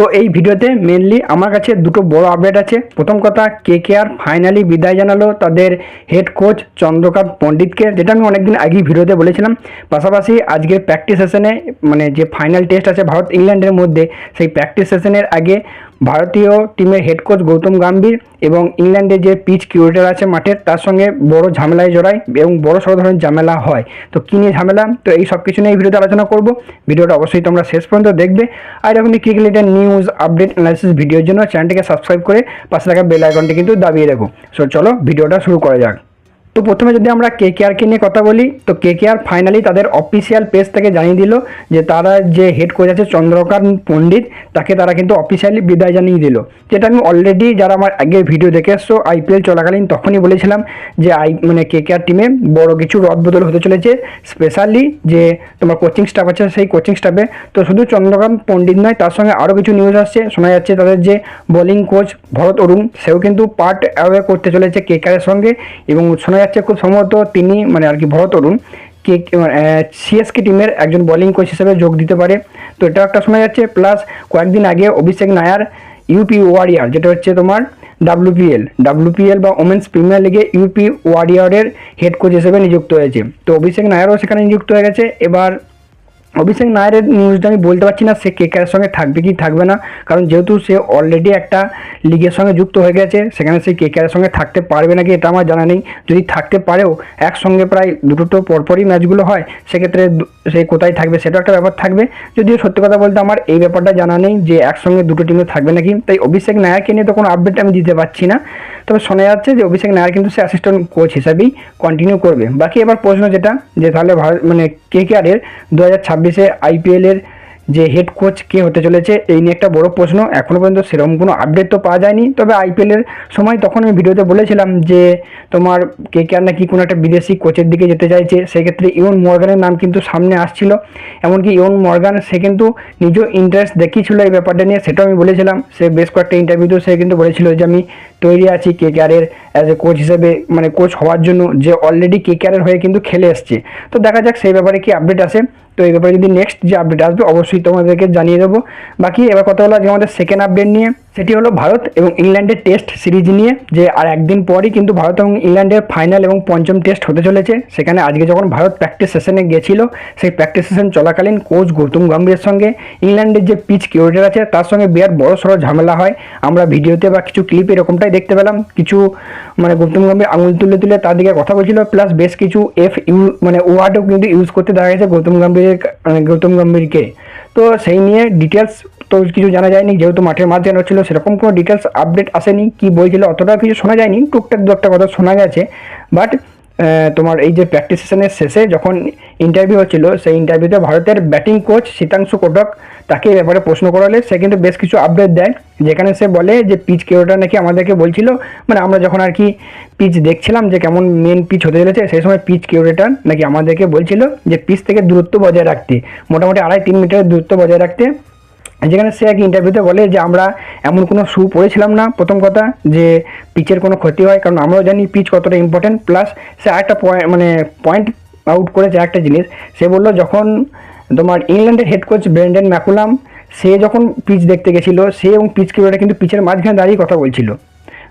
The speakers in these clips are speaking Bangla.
তো এই ভিডিওতে মেনলি আমার কাছে দুটো বড় আপডেট আছে। প্রথম কথা কে কে আর ফাইনালি বিদায় জানালো তাদের হেড কোচ চন্দ্রকান্ত পণ্ডিতকে, যেটা আমি অনেকদিন আগেই ভিডিওতে বলেছিলাম। পাশাপাশি আজকের প্র্যাকটিস সেশনে মানে যে ফাইনাল টেস্ট আছে ভারত ইংল্যান্ডের মধ্যে, সেই প্র্যাকটিস সেশনের আগে ভারতীয় টিমের হেড কোচ গৌতম গাম্ভীর এবং ইংল্যান্ডের যে পিচ কিউরেটার আছে মাঠের তার সঙ্গে বড় ঝামেলায় জড়ায় এবং বড় সব ধরনের ঝামেলা হয়। তো কী নিয়ে ঝামেলা? তো এই সব কিছু নিয়ে এই ভিডিওতে আলোচনা করব। ভিডিওটা অবশ্যই তোমরা শেষ পর্যন্ত দেখবে। আর এরকমই cricket related news update analysis ভিডিওর জন্য চ্যানেলটিকে সাবস্ক্রাইব করে পাশে থাকা বেল আইকনটি কিন্তু দাবিয়ে রাখো। সো চলো, ভিডিওটা শুরু করা যাক। তো প্রথমে যদি আমরা কে কে আরকে নিয়ে কথা বলি, তো কে কে আর ফাইনালি তাদের অফিসিয়াল পেজ থেকে জানিয়ে দিল যে তারা যে হেড কোচ আছে চন্দ্রকান্ত পণ্ডিত, তাকে তারা কিন্তু অফিসিয়ালি বিদায় জানিয়ে দিল। যেটা আমি অলরেডি যারা আমার আগের ভিডিও দেখে এসছো আইপিএল চলাকালীন তখনই বলেছিলাম যে আই মানে কে কে আর টিমে বড় কিছু রদবদল হতে চলেছে স্পেশালি যে তোমার কোচিং স্টাফ আছে, সেই কোচিং স্টাফে তো শুধু চন্দ্রকান্ত পণ্ডিত নয়, তার সঙ্গে আরও কিছু নিউজ আসছে, শোনা যাচ্ছে তাদের যে বোলিং কোচ ভরত অরুণ, সেও কিন্তু পার্ট অ্যাওয়ে করতে চলেছে কে কেআরের সঙ্গে এবং শোনা যাচ্ছে খুব সম্ভবত তিনি মানে আর কি ভরত তরুণ কে সিএসকে টিমের একজন বোলিং কোচ হিসেবে যোগ দিতে পারে। তো এটাও একটা শোনা যাচ্ছে প্লাস কয়েকদিন আগে অভিষেক নায়ার ইউপি ওয়ারিয়ার যেটা হচ্ছে তোমার ডাব্লুপিএল ডাব্লুপিএল বা ওমেন্স প্রিমিয়ার লিগে ইউপি ওয়ারিয়ারের হেড কোচ হিসেবে নিযুক্ত হয়েছে। তো অভিষেক নায়ারও সেখানে নিযুক্ত হয়ে গেছে। এবার অভিষেক নায়ারের নিউজটা আমি বলতে পারছি না, সে কেকারের সঙ্গে থাকবে কি থাকবে না, কারণ যেহেতু সে অলরেডি একটা লিগের সঙ্গে যুক্ত হয়ে গেছে, সেখানে সে কেকারের সঙ্গে থাকতে পারবে নাকি এটা আমার জানা নেই। যদি থাকতে পারেও একসঙ্গে প্রায় দুটো তো পরপরই ম্যাচগুলো হয়, সেক্ষেত্রে সে কোথায় থাকবে সেটা একটা ব্যাপার থাকবে। যদিও সত্যি কথা বলতে আমার এই ব্যাপারটা জানা নেই যে একসঙ্গে দুটো টিমে থাকবে নাকি, তাই অভিষেক নায়ারকে নিয়ে তো কোনো আপডেট আমি দিতে পারছি না। তবে শোনা যাচ্ছে যে অভিষেক নায়ার কিন্তু সে অ্যাসিস্ট্যান্ট কোচ হিসাবেই কন্টিনিউ করবে। বাকি এবার প্রশ্ন যেটা, যে তাহলে ভারত মানে কে কে আরের দু হাজার ছাব্বিশে আইপিএলের যে হেড কোচ কে হতে চলেছে, এই নিয়ে একটা বড় প্রশ্ন। এখনও পর্যন্ত সেরকম কোনো আপডেট তো পাওয়া যায়নি। তবে আইপিএলের সময় তখন আমি ভিডিওতে বলেছিলাম যে, তোমার কে কে আর নাকি কোনো একটা বিদেশি কোচের দিকে যেতে চাইছে। সেক্ষেত্রে ইউন মর্গানের নাম কিন্তু সামনে আসছিল। এমনকি ইউন মর্গান, সে কিন্তু নিজ ইন্টারেস্ট দেখিয়েছিল এই ব্যাপারটা নিয়ে, সেটাও আমি বলেছিলাম। সে বেশ কয়েকটা ইন্টারভিউতেও সে কিন্তু বলেছিল যে, আমি তৈরি আছি কে কে আরের অ্যাজ এ কোচ হিসেবে মানে কোচ হওয়ার জন্য, যে অলরেডি কে কে আরের হয়ে কিন্তু খেলে এসছে। তো দেখা যাক সেই ব্যাপারে কি আপডেট আসে। তো এই ব্যাপারে যদি নেক্সট যে আপডেট আসবে, অবশ্যই তোমাদেরকে জানিয়ে দেবো। বাকি এবার কথা হলো আজকে আমাদের সেকেন্ড আপডেট নিয়ে। সেটি হলো ভারত এবং ইংল্যান্ডের টেস্ট সিরিজ নিয়ে, যে আর একদিন পরই কিন্তু ভারত এবং ইংল্যান্ডের ফাইনাল এবং পঞ্চম টেস্ট হতে চলেছে। সেখানে আজকে যখন ভারত প্র্যাকটিস সেশনে গেছিল সেই প্র্যাকটিস সেশন চলাকালীন কোচ গৌতম গম্ভীরের সঙ্গে ইংল্যান্ডের যে পিচ কিউরেটার আছে, তার সঙ্গে বিরাট বড় সড়ো ঝামেলা হয়। আমরা ভিডিওতে বা কিছু ক্লিপ এরকমটাই দেখতে পেলাম। কিছু মানে গৌতম গম্ভীর আঙুল তুলে তুলে তার দিকে কথা বলছিল প্লাস বেশ কিছু এফ ইউ মানে ওয়ার্ডও কিন্তু ইউজ করতে দেখা গেছে গৌতম গম্ভীরের মানে গৌতম গম্ভীরকে। তো সেই নিয়ে ডিটেলস তো কিছু জানা যায়নি, যেহেতু মাঠের মাঝ জানা ছিল সেরকম কোনো ডিটেলস আপডেট আসেনি, কি বলছিল, অতটা কিছু শোনা যায়নি, টুকটাক দু একটা কথা শোনা গেছে। বাট তোমার এই যে প্র্যাকটিস সেশনের শেষে যখন ইন্টারভিউ হচ্ছিল, সেই ইন্টারভিউতে ভারতের ব্যাটিং কোচ শীতাংশু কোটক তাকে এই ব্যাপারে প্রশ্ন করালে, সে কিন্তু বেশ কিছু আপডেট দেয়, যেখানে সে বলে যে পিচ কেউটা নাকি আমাদেরকে বলছিল মানে আমরা যখন আর কি পিচ দেখছিলাম যে কেমন মেন পিচ হতে চলেছে, সেই সময় পিচ কিউরেটার নাকি আমাদেরকে বলছিল যে পিচ থেকে দূরত্ব বজায় রাখতে, মোটামুটি আড়াই তিন মিটারের দূরত্ব বজায় রাখতে যেখানে সে এক ইন্টারভিউতে বলে যে, আমরা এমন কোনো শু পরেছিলাম না। প্রথম কথা, যে পিচের কোনো ক্ষতি হয়, কারণ আমরাও জানি পিচ কতটা ইম্পর্টেন্ট প্লাস সে আরেকটা পয়েন্ট মানে পয়েন্ট আউট করেছে একটা জিনিস। সে বলল, যখন তোমার ইংল্যান্ডের হেড কোচ ব্রেন্ডেন ম্যাকুলাম, সে যখন পিচ দেখতে গেছিল, সে এবং পিচ কিপারটা কিন্তু পিচের মাঝখানে দাঁড়িয়ে কথা বলছিল।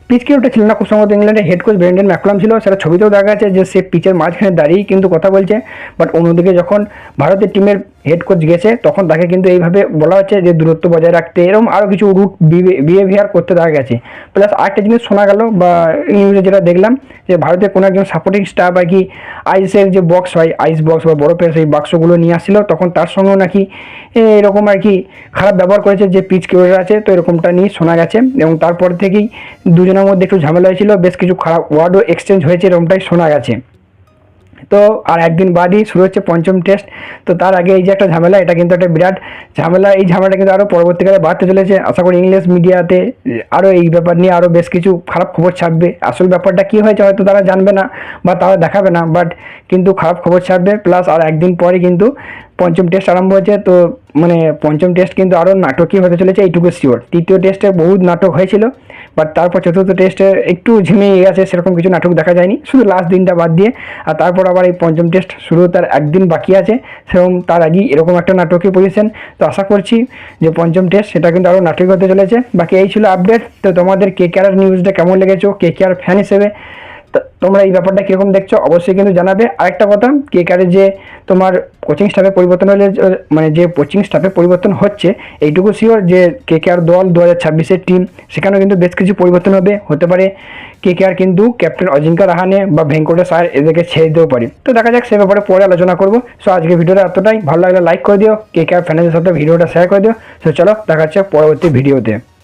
পিচ কিউটা ছিল না খুব সম্ভবত ইংল্যান্ডের হেড কোচ ব্রেন্ডেন ম্যাকুলাম ছিল। সেটা ছবিতেও দেখা যাচ্ছে যে সে পিচের মাঝখানে দাঁড়িয়েই কিন্তু কথা বলছে। বাট অন্যদিকে যখন ভারতের টিমের হেড কোচ গেছে, তখন তাকে কিন্তু এইভাবে বলা হচ্ছে যে দূরত্ব বজায় রাখতে। এরকম আরও কিছু রুট বিহেভিয়ার করতে দেখা গেছে। প্লাস আরেকটা জিনিস শোনা গেল বা নিউজে যেটা দেখলাম, যে ভারতের কোনো একজন সাপোর্টিং স্টাফ আর কি আইসের যে বক্স হয় আইস বক্স বা বরফের সেই বাক্সগুলো নিয়ে আসছিল, তখন তার সঙ্গেও নাকি এরকম আর কি খারাপ ব্যবহার করেছে যে পিচ কিউরের আছে। তো এরকমটা নিয়ে শোনা গেছে এবং তারপর থেকেই দুজনের মধ্যে একটু ঝামেলা হয়েছিল, বেশ কিছু খারাপ ওয়ার্ডও এক্সচেঞ্জ হয়েছে, এরকমটাই শোনা গেছে। তো আর একদিন বাদই শুরু হচ্ছে পঞ্চম টেস্ট তো তার আগে এই যে একটা ঝামেলা, এটা কিন্তু একটা বিরাট ঝামেলা। এই ঝামেলাটা কিন্তু আরও পরবর্তীকালে বাড়তে চলেছে। আশা করি ইংলিশ মিডিয়াতে আরও এই ব্যাপার নিয়ে আরও বেশ কিছু খারাপ খবর ছাপবে। আসল ব্যাপারটা কী হয়েছে হয়তো তারা জানবে না বা তারা দেখাবে না বাট কিন্তু খারাপ খবর ছাপবে। প্লাস আর একদিন পরে কিন্তু পঞ্চম টেস্ট আরম্ভ হয়েছে। তো মানে পঞ্চম টেস্ট কিন্তু আরও নাটকীয় হতে চলেছে, এইটুকু শিওর তৃতীয় টেস্টে বহুত নাটক হয়েছিল। বাট তারপর চতুর্থ টেস্টে একটু ঝিমিয়ে গেছে, সেরকম কিছু নাটক দেখা যায়নি। শুধু লাস্ট দিনটা বাদ দিয়ে, আর তারপর আবার এই পঞ্চম টেস্ট শুরু, তার একদিন বাকি আছে। সেরকম তার আগেই এরকম একটা নাটকে পজিশন তো আশা করছি যে পঞ্চম টেস্ট সেটা কিন্তু আরও নাটক হতে চলেছে। বাকি এই ছিল আপডেট তো তোমাদের কে কেয়ার নিউজটা কেমন লেগেছো? কে কেয়ার ফ্যান হিসেবে তোমরা এই ব্যাপারটা কীরকম দেখছ অবশ্যই কিন্তু জানাবে। আরেকটা কথা, কে কারে যে তোমার কোচিং স্টাফে পরিবর্তন হলে মানে যে কোচিং স্টাফে পরিবর্তন হচ্ছে, এইটুকু শিওর যে কে কে আর দল দু হাজার ছাব্বিশের টিম সেখানেও কিন্তু বেশ কিছু পরিবর্তন হবে, হতে পারে কে কে আর কিন্তু ক্যাপ্টেন অজিঙ্কা রাহানে বা ভেঙ্কটেশ স্যার এদেরকে ছেড়ে দিতেও পারে। তো দেখা যাক সে ব্যাপারে পরে আলোচনা করব। সো আজকে ভিডিওটা এতটাই। ভালো লাগলে লাইক করে দিও, কে কে আর ফ্যানের সাথে ভিডিওটা শেয়ার করে দিও। সো চলো, দেখা যাচ্ছে পরবর্তী ভিডিওতে